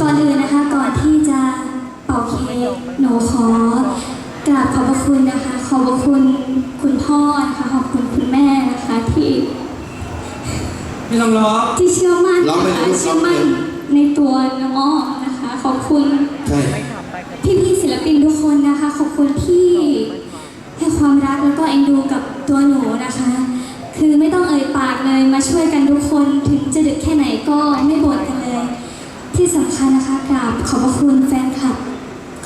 ก่อนอื่นนะคะก่อนที่จะเป่าเค้กหนูขอกราบขอบพระคุณนะคะ ขอบพระคุณคุณพ่อนะคะขอบคุณคุณแม่นะคะที่ไม่ต้องร้อง ที่เชื่อมั่นร้องไปนะคะเลยลูกเชื่อมั่นร้องไปเลย ในตัวน้องอ้อมนะคะ ขอบคุณ ใช่ พี่พี่ๆศิลปินทุกคนนะคะ ขอบคุณที่ให้ความรักแล้วก็เอ็นดูกับตัวหนูนะคะ คือไม่ต้องเอ่ยปากเลยมาช่วยกันทุกคนถึงจะดึกแค่ไหนก็ไม่บ่นกันเลย ที่สำคัญนะคะกราบขอบพระคุณแฟนคลับ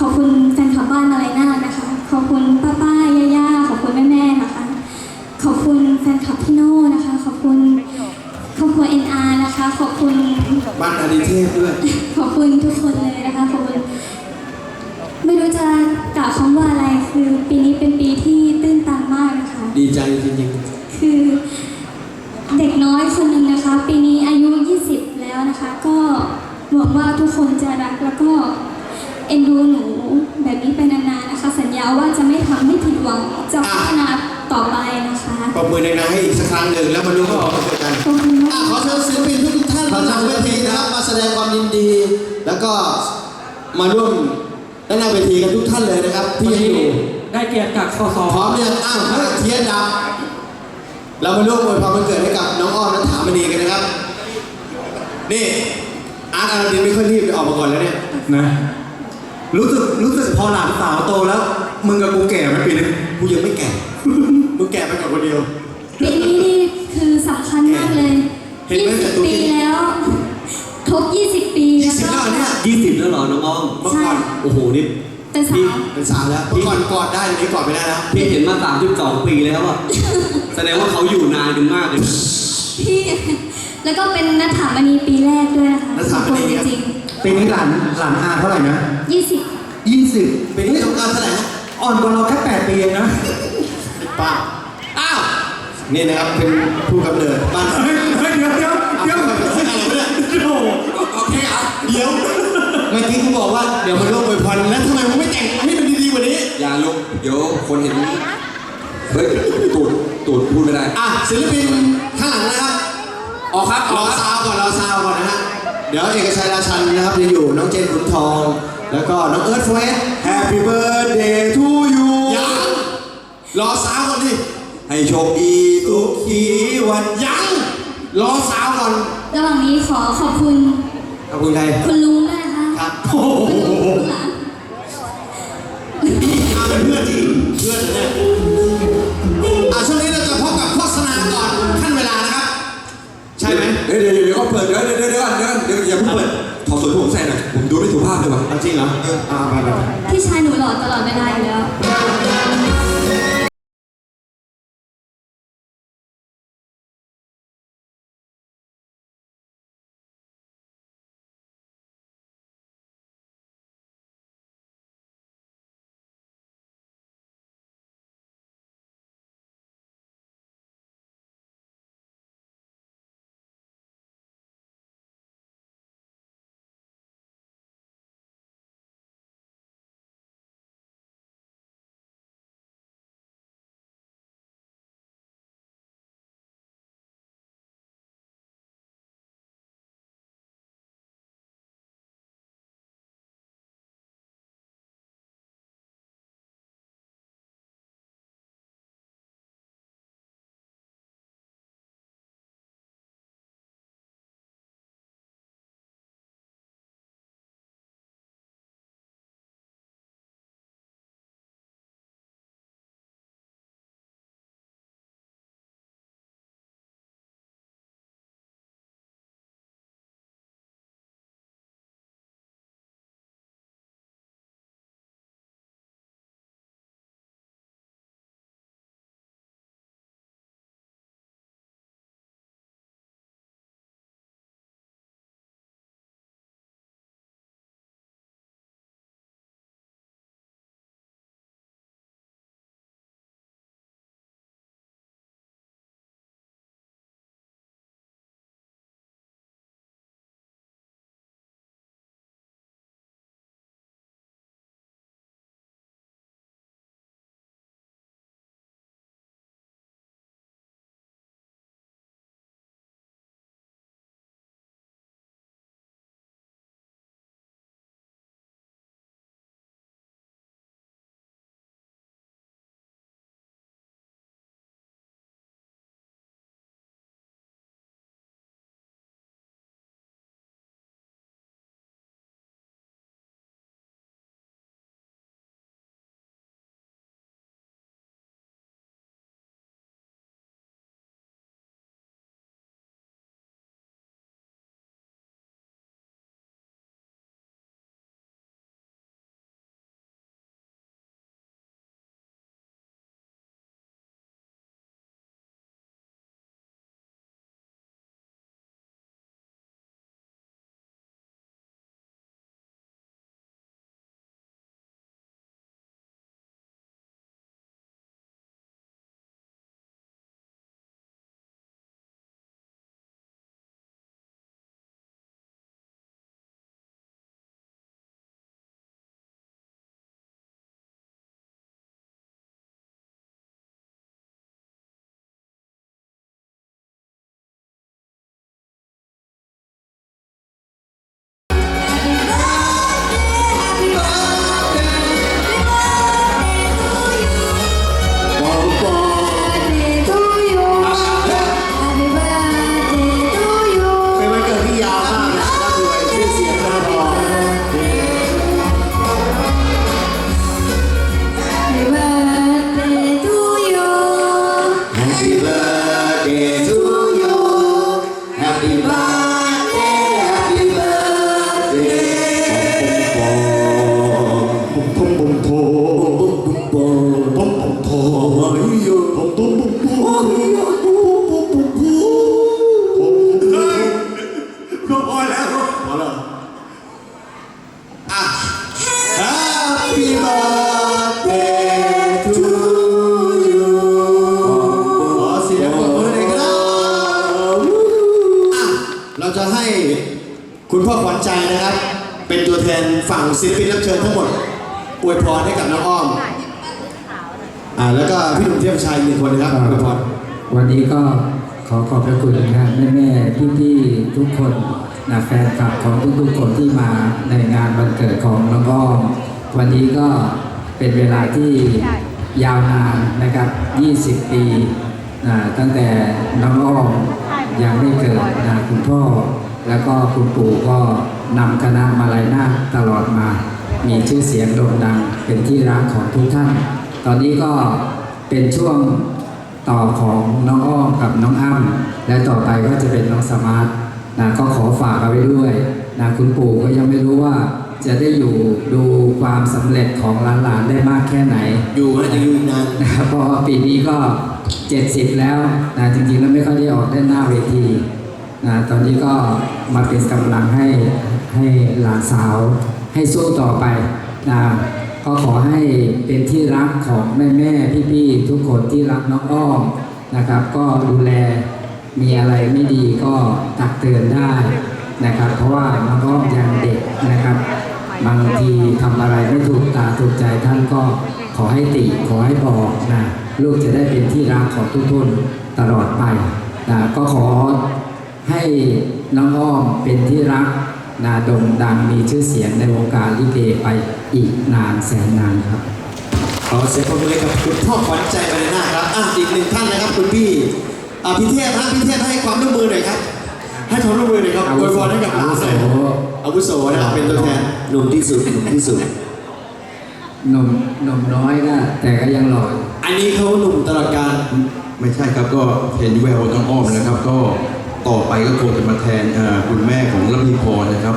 ขอบคุณแฟนคลับบ้านมาลายนานะคะ ขอบคุณป้าป้าย่าย่าขอบคุณแม่แม่ๆนะคะ ขอบคุณแฟนคลับพี่โน่นะคะ ขอบคุณครอบครัว NR นะคะ ขอบคุณบ้านอาดิเทพด้วยขอบคุณทุกคนเลยนะคะขอบคุณไม่รู้จะกล่าวคำว่าอะไรคือปีนี้เป็นปีที่ตื้นตันมากนะคะ ดีใจจริงคือเด็กน้อยคนหนึ่งนะคะ ปีนี้อายุ 20 แล้วนะคะ ก็ หวังว่าทุกคนจะรักแล้วก็เอ็นดูหนูแบบนี้ไปนานๆนะคะ สัญญาว่าจะไม่ทำให้ผิดหวังจะพัฒนาต่อไปนะคะๆปรบมือดังๆให้อีกสักครั้งหนึ่งแล้วมาดูขอบคุณกันขอบคุณมาอะกขอเชิญศิลปินทุกๆท่านมาจากเวทีนะครับมาแสดงความยินดี แล้วก็มาร่วมด้านหน้าเวทีกันทุกท่านเลยนะครับที่ยังอยู่ได้เกียรติจากสสพร้อมเนี่ยงอ้าวเฮ้ยเทียนดับเรามาร่วมอวยพรวันเกิดให้กับน้องอ้อมและถามณีกันนะครับ นี่ อาร์ตอาร์ดินไม่ค่อยรีบออกมาก่อนแล้วเนี่ย นะ รู้สึกรู้สึกพอหลานสาวโตแล้ว มึงกับกูแก่ไหมปีนี้กูยังไม่แก่ มึงแก่ไปก่อนคนเดียว ปีนี้นี่คือสำคัญมากเลยเห็นไหมแต่ตัว 20ปีนี้แล้วครบ20 ปียี่แล้วสิบก็แล้วเหรอเนี่ยยี่สิบแล้วเหรอน้องอ้อมเมื่อก่อนโอ้โหนี่เป็นสาว เป็นสาวแล้วเมื่อก่อนกอดได้เดี๋ยวนี้กอดไม่ได้แล้ว พี่เห็นมาสามสิบสองปีแล้วอะแสดงว่าเขาอยู่นานกันมากเลยนะพี่ แล้วก็เป็นนักถามณีปีแรกด้วยนะคะนักถามขอบณีคุณครับจริงปีนี้หลานหลานอาเท่าไหร่นะๆ20ยี่สิบเป็นที่ต้องการเท่าไหร่ฮะอ่อนกว่าเราแค่แปดปีเองนะป้าอ้าว นี่นะครับเป็นผู้กำเนิดบ้านเฮ้ยเฮ้ยเดี๋ยวเดี๋ยวเดี๋ยวอะไรวะเนี่ยโอ้โหโอเคอะเดี๋ยว เมื่อกี้กูบอกว่าเดี๋ยวมาร่วมอวยพรแล้วทำไมมึงไม่แต่งให้มันดีๆกว่านี้ อย่าลุกเดี๋ยวคนเห็น เฮ้ยตูดตูดพูดไม่ได้ อะศิลปินข้างหลังนะครับ ออกครับอรออกครับ ซาวก่อนรอซาวก่อนนะฮะ เดี๋ยวเอกชัยราชันนะครับยังอยู่น้องเจนขุนทอง แล้วก็น้องเอิร์ธโฟเอส Happy birthday to you ยังรอซาวก่อนดิให้โชคดีทุกทีวันยังรอซาวก่อนระหว่างนี้ขอขอบคุณขอบคุณใครคุณลุงด้วยนะคะครับโอ้โหคุณลุงคุณหลานอาเป็นเพื่อนจริงเพื่อนเนี่ย ช่ไหมเดี๋ยวเดี๋ยวเดี๋ยวเขาเปิดเดี๋ยวเดี๋ยวเดี๋ยวเดี๋ยวเดี๋ยวเดี๋ยวอย่าเพิ่งเปิดถอดสวยผมใส่หน่อยผมดูไม่สุภาพเลยว่ะเอาจริงเหรออ่าไปไปไปพี่ชายหนูหล่อตลอดเวลาอยู่แล้ว ให้คุณพ่อขวัญใจนะครับ เป็นตัวแทนฝั่งศิลปินรับเชิญทั้งหมดอวยพรให้กับน้องอ้อมอ่าแล้วก็พี่หนุ่มเทียมชัยอีกหนึ่งคนนะครับอวยพรวันนี้ก็ขอขอบพระคุณนะแม่แม่พี่พี่ๆทุกคนนะแฟนคลับของทุกๆคนที่มาในงานวันเกิดของน้องอ้อมวันนี้ก็เป็นเวลาที่ยาวนานนะครับ 20 ปีนะตั้งแต่น้องอ้อม ยังไม่เกิดนะคุณพ่อ แล้วก็คุณปู่ก็นำคณะมาลัยนาคตลอดมา มีชื่อเสียงโด่งดังเป็นที่รักของทุกท่าน ตอนนี้ก็เป็นช่วงต่อของน้องอ้อมกับน้องอ้ำและต่อไปก็จะเป็นน้องสมาร์ทนะก็ขอฝากเอาไว้ด้วยนะคุณปู่ก็ยังไม่รู้ว่าจะได้อยู่ดูความสำเร็จของหลานๆได้มากแค่ไหน อยู่นะจะอยู่อีกนานนะครับเพราะว่าปีนี้ก็ 70 แล้วนะจริงๆแล้วไม่ค่อยได้ออกได้หน้าเวทีนะตอนนี้ก็มาเป็นกำลังให้ให้หลานสาวให้สู้ต่อไปนะก็ขอให้เป็นที่รักของแม่ๆพี่ๆทุกคนที่รักน้องอ้อมนะครับ ก็ดูแลมีอะไรไม่ดีก็ตักเตือนได้นะครับ เพราะว่าน้องอ้อมยังเด็กนะครับ บางทีทำอะไรไม่ถูกตาถูกใจท่านก็ขอให้ติขอให้บอกนะ ลูกจะได้เป็นที่รักของทุกคนตลอดไปนะก็ขอให้น้องอ้อมเป็นที่รักนะโด่งดังมีชื่อเสียงในวงการลิเกไปอีกนานแสนนานครับ ขอเสียงปรบมือให้กับคุณพ่อขวัญใจบรรณาครับอะอีกหนึ่งท่านนะครับคุณพี่อะพี่เทพฮะพี่เทพให้ความร่วมมือหน่อยครับ ให้ความร่วมมือหน่อยครับอาอวุวยโสพรให้กับหลานหน่อยอาวุโสอาวุโสนะครับเป็นตัวแทนหนุ่มที่สุดหนุ่มที่สุด หนมหนมน้อยนะแต่ก็ยังหล่ออันนี้เขาหนุ่มตลอดการไม่ใช่ครับก็เห็นแววน้องอ้อมนะครับ ก็ต่อไปก็คงจะมาแทนเอ่อคุณแม่ของลำพีพรนะครับ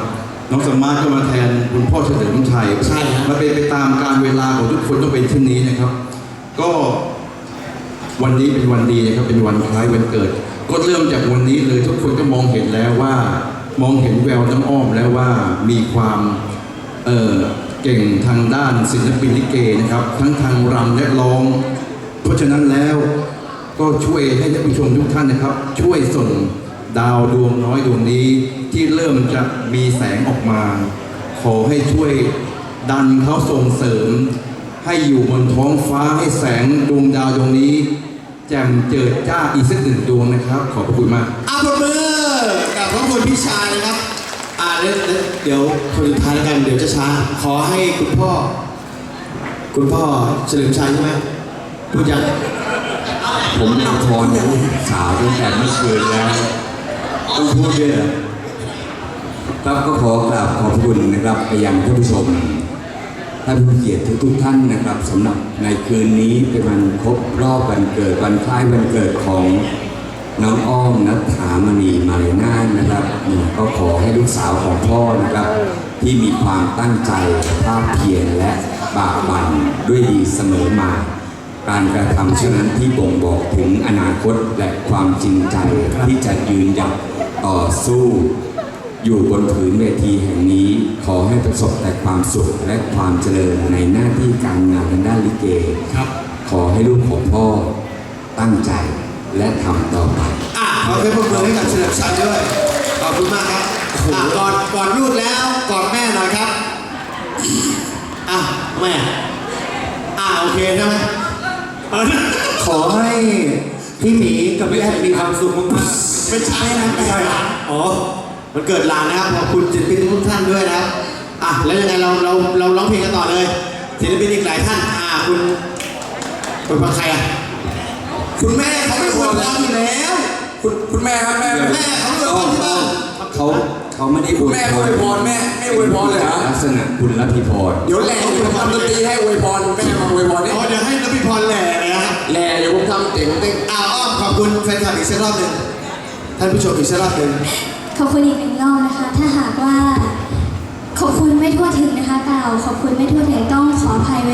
น้องสมมาร์ทก็มาแทนคุณพ่อเฉลิมชัยใช่ฮะมันเป็นไปตามการเวลาของทุกคนต้องเป็นเช่นนี้นะครับ ก็วันนี้เป็นวันดีนะครับเป็นวันคล้ายวันเกิด ก็เริ่มจากวันนี้เลยทุกคนก็มองเห็นแล้วว่า มองเห็นแววน้องอ้อมแล้วว่ามีความเอ่อ เก่งทางด้านศิลปินลิเกนะครับ ทั้งทางรำและร้อง เพราะฉะนั้นแล้วก็ช่วยให้ท่านผู้ชมทุกท่านนะครับ ช่วยส่งดาวดวงน้อยดวงนี้ที่เริ่มจะมีแสงออกมา ขอให้ช่วยดันเขาส่งเสริม ให้อยู่บนท้องฟ้าให้แสงดวงดาวดวงนี้ แจ่มเจิดจ้าอีกสักหนึ่งดวงนะครับ ขอบพระคุณมากอะปรบมือกับพระคุณพี่ชายนะครับ อ่าเดี๋ยวเดี๋ยวคนสุดท้ายแล้วกันเดี๋ยวจะช้า ขอให้คุณพ่อ คุณพ่อเฉลิมชัยใช่ไหมพูดยังผมนำพรลูกสาวตั้งแต่เมื่อคืนแล้วต้องพูดด้วยเหรอครับก็ขอกราบขอบคุณนะครับไปยังท่านผู้ชมท่านผู้เกียรติทุกๆท่านนะครับสำหรับในคืนนี้เป็นวันครบรอบวันเกิดวันคล้ายวันเกิดของ น้องอ้อมนัทถามณีมาเลน่านนะครับก็ขอให้ลูกสาวของพ่อนะครับ ที่มีความตั้งใจภาคเพียรและบากบั่นด้วยดีเสมอมา การกระทำเช่นนั้นที่บ่งบอกถึงอนาคตและความจริงใจที่จะยืนหยัดต่อสู้อยู่บนผืนเวทีแห่งนี้ขอให้ประสบแต่ความสุขและความเจริญในหน้าที่การงานทางด้านลิเกครับขอให้ลูกของพ่อตั้งใจ และทำต่อไป อะขอเสียงปรบมือให้กับเฉลิมชัยด้วย ขอบคุณมากครับอะกอดกอดลูกแล้วกอดแม่หน่อยครับ อะแม่ อะโอเคใช่ไหมเออขอให้พี่หมีกับพี่แอดมีความสุขมากไม่ใช่นะไม่ใช่อ๋อ มันเกิดหลานนะครับ ขอบคุณศิลปินทุกท่านด้วยนะครับ อะ แล้วยังไงเราเราเราร้องเพลงกันต่อเลยศิลปินอีกหลายท่าน อะคุณคุณพังใครอะ คุณแม่เขาไม่ควรร้องอยู่แล้ว คุณคุณแม่ครับแม่แม่เขาไม่ควรที่บ้านเขาเขาไม่ได้อวยแม่อวยพรแม่ไม่อวยพรเลยเหรอลักษณะคุณละพิพรเดี๋ยวแหล่เดี๋ยวทำดนตรีให้อวยพรแม่มาอวยพรนี่อ๋อเดี๋ยวให้นภิพรแหล่เลยนะฮะแหล่เดี๋ยวผมทำเจ๋งเต้งอ้าวอ้อมขอบคุณแฟนคลับอีกสักรอบหนึ่งท่านผู้ชมอีกสักรอบหนึ่งขอบคุณอีกหนึ่งรอบนะคะ ถ้าหากว่า ขอบคุณไม่ทั่วถึงนะคะกล่าวขอบคุณไม่ทั่วถึงต้องขออภัยไว้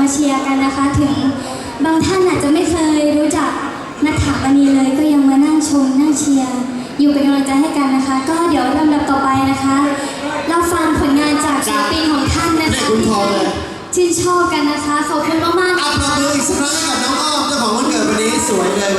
มาชมมาเชียร์กันนะคะ ถึงบางท่านอาจจะไม่เคยรู้จักนักถาปนีเลยก็ยังมานั่งชมนั่งเชียร์อยู่เป็นกำลังใจให้กันนะคะ ก็เดี๋ยวลำดับต่อไปนะคะเราฟังผลงานจากศิลปินของท่านนะนี่คะคุณทองเลยชื่นชอบกันนะคะขอบคุณมากๆ อะปรบมืออีกสักครั้งให้กับน้องอ้อมเจ้าของวันเกิดวันนี้สวยเลย